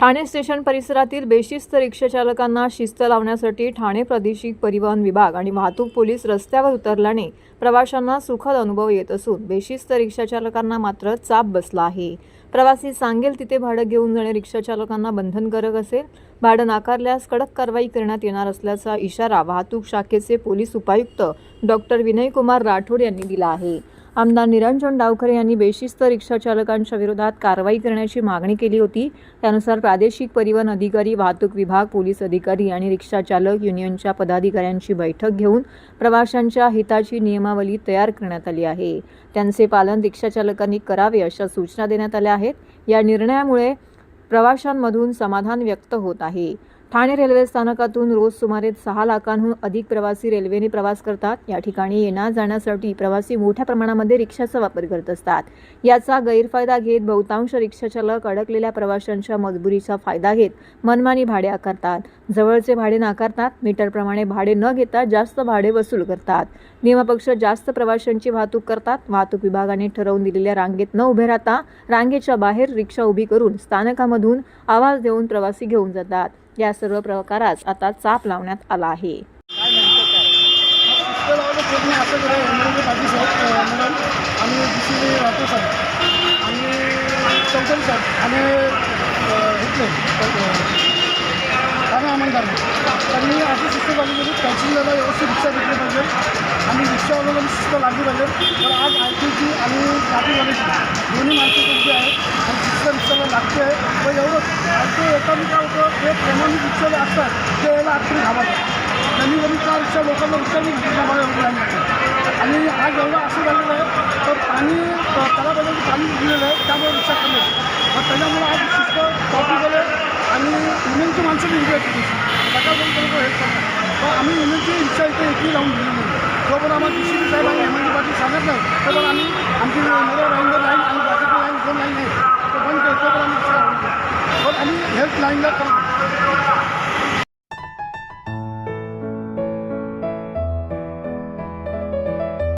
Thane station परिसरातील बेशिस्त रिक्षाचालकांना शिस्त लावण्यासाठी ठाणे प्रादेशिक परिवहन विभाग आणि वाहतूक पोलीस रस्त्यावर उतरल्याने प्रवाशांना सुखद अनुभव येत असून बेशिस्त रिक्षाचालकांना मात्र चाप बसला आहे. प्रवासी सांगेल तिथे भाडं घेऊन जाणे रिक्षाचालकांना बंधनकारक असेल. भाडं नाकारल्यास कडक कारवाई करण्यात येणार असल्याचा इशारा वाहतूक शाखेचे पोलीस उपायुक्त डॉक्टर विनयकुमार राठोड यांनी दिला आहे. आमदार निरंजन डावखरे यांनी बेशिस्त रिक्षाचालकांच्या विरोधात कारवाई करण्याची मागणी केली होती. त्यानुसार प्रादेशिक परिवहन अधिकारी वाहतूक विभाग पोलीस अधिकारी आणि रिक्षाचालक युनियनच्या पदाधिकाऱ्यांची बैठक घेऊन प्रवाशांच्या हिताची नियमावली तयार करण्यात आली आहे. त्यांचे पालन रिक्षाचालकांनी करावे अशा सूचना देण्यात आल्या आहेत. या निर्णयामुळे प्रवाशांमधून समाधान व्यक्त होत आहे. ठाणे रेल्वे स्थानकातून रोज सुमारे सहा लाखांहून अधिक प्रवासी रेल्वेने प्रवास करतात. या ठिकाणी येण्या जाण्यासाठी प्रवासी मोठ्या प्रमाणामध्ये रिक्षाचा वापर करत असतात. याचा गैरफायदा घेत बहुतांश रिक्षाचालक अडकलेल्या प्रवाशांच्या मजबुरीचा फायदा घेत मनमानी भाडे आकारतात. जवळचे भाडे नाकारतात. मीटरप्रमाणे भाडे न घेता जास्त भाडे वसूल करतात. नियमापेक्षा जास्त प्रवाशांची वाहतूक करतात. वाहतूक विभागाने ठरवून दिलेल्या रांगेत न उभे राहता रांगेच्या बाहेर रिक्षा उभी करून स्थानकामधून आवाज देऊन प्रवासी घेऊन जातात. या सर्व प्रकारास आता चाप लावण्यात आला आहे. आणि दुसरी आणि आणि त्यांनी अशी शिस्त लागू केली म्हणजे पॅसेंजरला व्यवस्थित रिक्षा भेटली पाहिजे. आणि रिक्षावाल्याला शिस्त लागली पाहिजे. तर आज आय टीची आणि ट्रॅफिकवाल्याची दोन्ही माणसं कोणती आहे. आणि शिस्त रिक्षाला लागते आहे पण एवढं ते एकाने काय होतं ते प्रेमाने रिक्षाला असतात ते याला आखरी घाबरतात कमी कमी चार रिक्षा लोकांना रिक्षाने मला एवढी लाईन लागते आणि आज एवढं असं झालेलं आहे तर पाणी तलाबाजूचं पाणी दिलेलं आहे त्यामुळे रिक्षा कमी आहे मग त्याच्यामुळे आज शिस्त ट्रॉफिकवाले आणि युनियनची माणसं बी उभी आहेत सकाळपर्यंत हेल्प करतात पण आम्ही युनियनची रिक्षा इथे एकही लावून दिली नाही जोपर्यंत आम्हाला डी सी साहेब आणि एम एल पाटील सांगत नाही तोपर्यंत आम्ही आमची मेरे लाईनवर लाईन आणि बाकीची लाईन दोन लाईन आहे हेल्पलाइनला